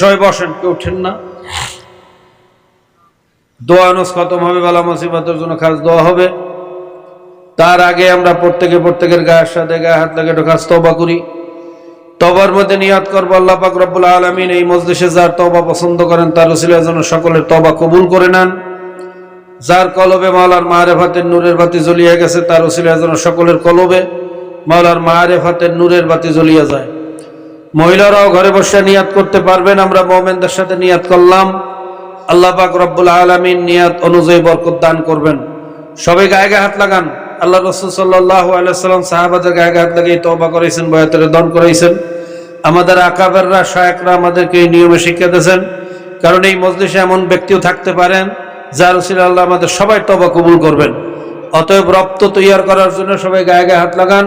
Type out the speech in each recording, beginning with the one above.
সবাই বসেন কেউ উঠেন না। খতম হবে, বালা মুসিবতের জন্য খাস দোয়া হবে। তার আগে আমরা প্রত্যেকে প্রত্যেকের গায়ের সাথে গায়ে হাত লাগে তবা করি। তবার মধ্যে করব আল্লাহ পাক রব্বুল আলমিন, এই মজলিসে যার তবা পছন্দ করেন, তার জন্য সকলের তবা কবুল করে নেন। যার কলবে মাওলার মারেফাতের নূরের বাতি জ্বলিয়ে গেছে, তার রসিলের জন্য সকলের কলবে মাওলার মারেফাতের নূরের বাতি জ্বলিয়ে যায়। মহিলারাও ঘরে বসে নিয়াত করতে পারবেন, আমরা মোমেনদের সাথে নিয়াত করলাম। আল্লাহ পাক রব্বুল আলমিন নিয়াত অনুযায়ী বরকত দান করবেন। সবাই গায়ে গায়ে হাত লাগান। আল্লাহ রসুল সাল্লাহ আলাইসাল্লাম সাহাবাদের গায়ে গায়ে হাত লাগিয়ে তবা করেছেন বয়াতের দন করাইছেন। আমাদের আকাবেররা, শায়করা আমাদেরকে এই নিয়মে শিক্ষা দিয়েছেন, কারণ এই মজলিসে এমন ব্যক্তিও থাকতে পারেন, যার রসিল আল্লাহ আমাদের সবাই তবা কবুল করবেন। অতএব রক্ত তৈয়ার করার জন্য সবাই গায়ে গায়ে হাত লাগান।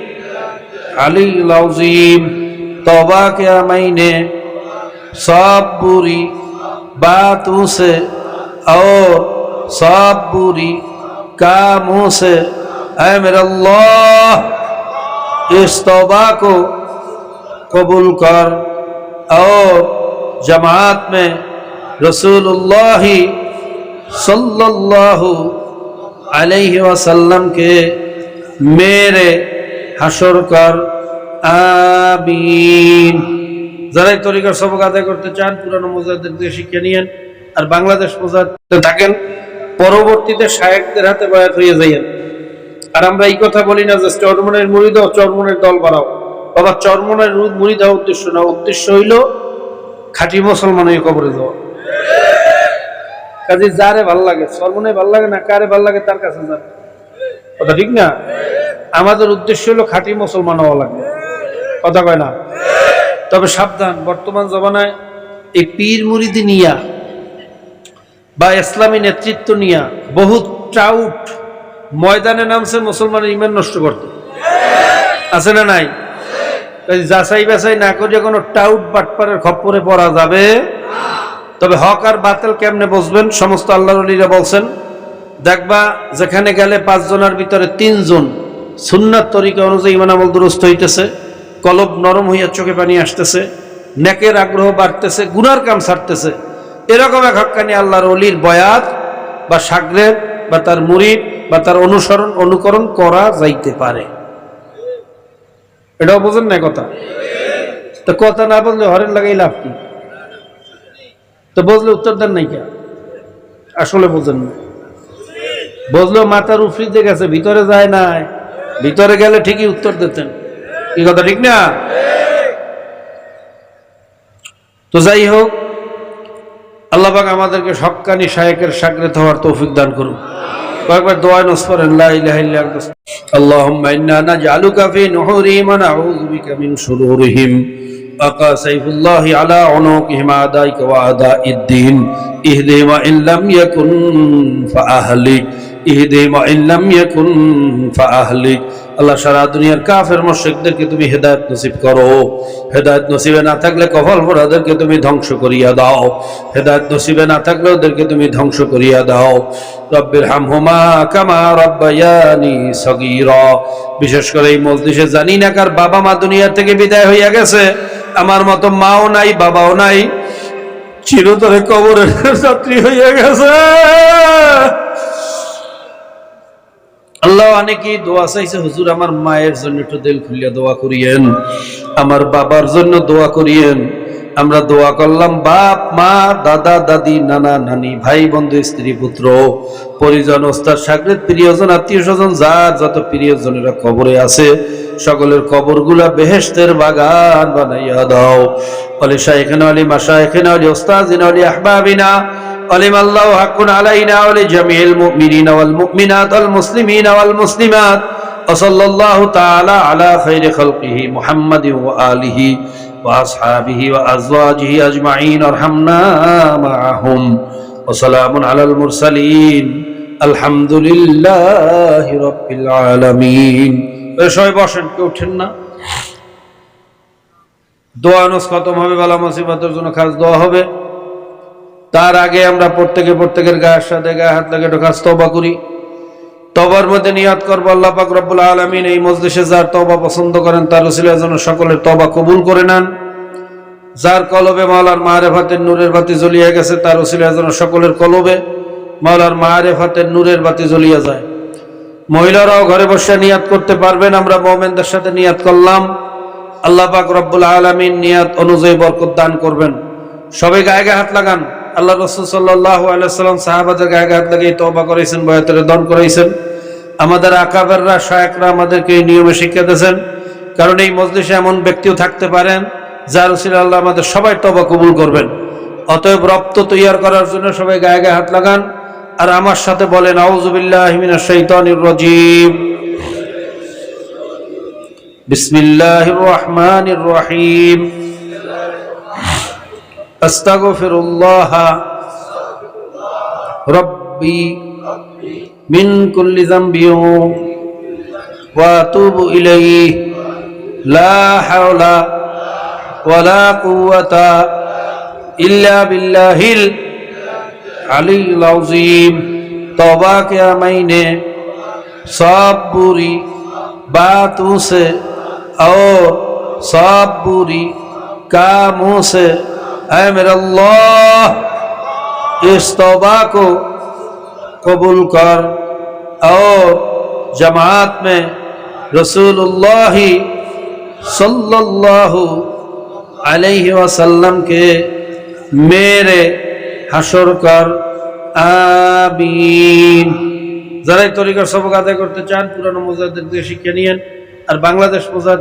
लजीम तौबा क्या मैंने। सब बुरी बातों से और सब बुरी कामों से ऐ मेरा इस तौबा को कबूल कर और जमात में रसूलुल्लाह वसल्लम के मेरे হাসর কর। আমিন। যারাই তরিকার সবক আদায় করতে চান, পুরানো মোজাদের দিয়ে শিক্ষা নিয়েন, আর বাংলাদেশ মোজাতে থাকেন, পরবর্তীতে শায়েকদের হাতে বয়াত হয়ে যাইয়েন। আর আমরা এই কথা বলি না যে চরমনের মুড়ি দাও চরমনের দল বাড়াও। বাবা, চরমনের মুড়ি দেওয়া উদ্দেশ্য না, উদ্দেশ্য হইল খাঁটি মুসলমান হয়ে কবরে দেওয়া কাজে যারে ভালো লাগে, চরমনে ভালো লাগে না, কারে ভালো লাগে তার কাছে যান। কথা ঠিক না? আমাদের উদ্দেশ্য হলো খাঁটি মুসলমান হওয়া লাগবে। কথা কয় না? তবে সাবধান, বর্তমান জমানায় এই পীর মুরিদি নিয়া বা ইসলামী নেতৃত্ব নিয়া বহুত ট্রাউট ময়দানে নামছে মুসলমানের ইমান নষ্ট করতে। আছে না নাই? যাচাই বাছাই না করিয়া কোনো টাউট বাটপারের খপ্পরে পড়া যাবে? তবে হক আর বাতিল কেমনে বসবেন সমস্ত আল্লাহরা বলছেন, দেখবা যেখানে গেলে পাঁচজনের ভিতরে তিনজন সুন্নাত তরিকা অনুযায়ী ইমান আমল দুরস্ত হইতেছে, কলব নরম হইয়া চোখে পানি আসতেছে, নেকের আগ্রহ বাড়তেছে, গুনার কাম ছাড়তেছে এরকম এক হক্কানি আল্লাহর অলির বয়াত বা সাগরের বা তার মুরিদ বা তার অনুসরণ, অনুকরণ করা যাইতে পারে। এটাও বোঝেন না কথা? তো কথা না বললে হরেন লাগাই লাভ কি? তো বুঝলে উত্তর দেন নাই কে আসলে বোঝেন না। বুঝলেও মাথার উফরিতে গেছে, ভিতরে যায় নাই। ভিতরে গেলে ঠিকই উত্তর দিতেন কি কথা ঠিক না তো যাই হোক আল্লাহবাক আমাদেরকে সক্কানি শায়েকের সাগরেত হওয়ার তৌফিক দান করুন কয়েকবার দোয়া নস করেন লা ইলাহা ইল্লা আনতা اللهم إنا نجعلك في نحورهم ونعوذ بك من شرورهم أقى سيف الله على عنقهم أعدائك وأعداء الدين اهدهم وإن لم يكن فأهلك ইহেদে মাইল্লাম ইয়াকুন ফাহলিক আল্লাহ সারা দুনিয়ার কাফের মুশরিকদেরকে তুমি হেদায়েত নসিব করো। হেদায়ত নসিবে না থাকলে কফল ফোরাদেরকে তুমি ধ্বংস করিয়া দাও। হেদায়ত নসিবে না থাকলে ওদেরকে তুমি ধ্বংস করিয়া দাও। রব্বির হামহুমা কামা রব্বায়ানি সগীরা। বিশেষ করে এই মজলিসে জানি না কার বাবা মা দুনিয়া থেকে বিদায় হইয়া গেছে। আমার মতো মাও নাই, বাবাও নাই। চিরতরে কবরের যাত্রী হইয়া গেছে। আল্লাহ অনেকেই দোয়া চাইছে, হুজুর, আমার মায়ের জন্য একটু দিল খুলিয়া দোয়া করিয়েন, আমার বাবার জন্য দোয়া করিয়েন। আমরা দোয়া করলাম, বাপ, মা, দাদা, দাদি, নানা, নানি, ভাই, বন্ধু, স্ত্রী, পুত্র, পরিজন, ওস্তাদ, সাগরের প্রিয়জন, আত্মীয় স্বজন, যার যত প্রিয়জনেরা কবরে আছে, সকলের কবরগুলা বেহেশতের বাগান বানাইয়া দাও। অলি শাইখানা আলী মাসা এখানে আলী ওস্তাজিনা আহবাবিনা علم الله حق علينا ولجميع المؤمنين والمؤمنات والمسلمين والمسلمات وصلى الله تعالى على خير خلقه محمد وآله وأصحابه وأزواجه أجمعين ارحمنا معهم وسلام على المرسلين الحمد لله رب العالمين সবাই বসেন কেউ উঠেন না দোয়া নস খতম হবে বালা মুসিবতের জন্য খাস দোয়া হবে তার আগে আমরা প্রত্যেকে প্রত্যেকের গায়ের সাথে গায়ে হাত লাগে খাস তবা করি। তবার মধ্যে নিয়াত করব আল্লাহ পাক রব্বুল আলমিন এই মজলিসে যার তবা পছন্দ করেন তার উসিলের জন্য সকলের তবা কবুল করে নেন। যার কলবে মাওলার মারেফাতের নূরের বাতি জ্বলিয়ে গেছে, তার উসিলের জন্য সকলের কলবে মালার মাওলার মারেফাতের নূরের বাতি জ্বলিয়ে যায়। মহিলারাও ঘরে বসে নিয়াত করতে পারবেন, আমরা মোমেনদের সাথে নিয়াত করলাম। আল্লাহ পাক রব্বুল আলমিন নিয়াত অনুযায়ী বরকত দান করবেন। সবাই গায়ে গায়ে হাত লাগান। আল্লাহ রসুল সাল্লাহ আলাইসাল্লাম গায়ে গায়ে লাগিয়ে তবা করেছেন বয়াতের দন করাইছেন আমাদের আকাবেররা শায়করা আমাদেরকে এই নিয়মে শিক্ষা দিয়েছেন। কারণ এই মজলিসে এমন ব্যক্তিও থাকতে পারেন যার উসিল আল্লাহ আমাদের সবাই তবা কবুল করবেন। অতএব রক্ত তৈয়ার করার জন্য সবাই গায়ে গায়ে হাত লাগান। আর আমার সাথে বলেন আউজুবিল্লাহ মিনাশ শাইতানির রাজিম। রহমানির রহিম। أستغفر الله ربي من كل ذنب وأتوب إليه لا حول ولا قوة إلا بالله العلي العظيم توبہ کیا میں نے سب بری باتوں سے اور سب بری کاموں سے হ্যাঁ মেরাল্লাহ ইস্তবাকো কবুল কর। ও জমাত মে রসুল্লাহ সাল্লাল্লাহু আলাইহি ওয়াসাল্লাম কে মেরে হাসর কর। আমিন। যারা এই তরিকার সবক আদায় করতে চান, পুরানো মজাদের দিকে শিক্ষা নিয়েন। আর বাংলাদেশ মজাদ